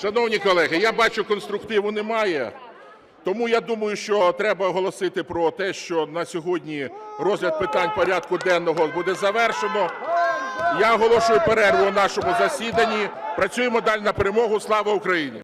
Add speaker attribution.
Speaker 1: Шановні колеги, я бачу, конструктиву немає. Тому я думаю, що треба оголосити про те, що на сьогодні розгляд питань порядку денного буде завершено. Я оголошую перерву у нашому засіданні. Працюємо далі на перемогу. Слава Україні!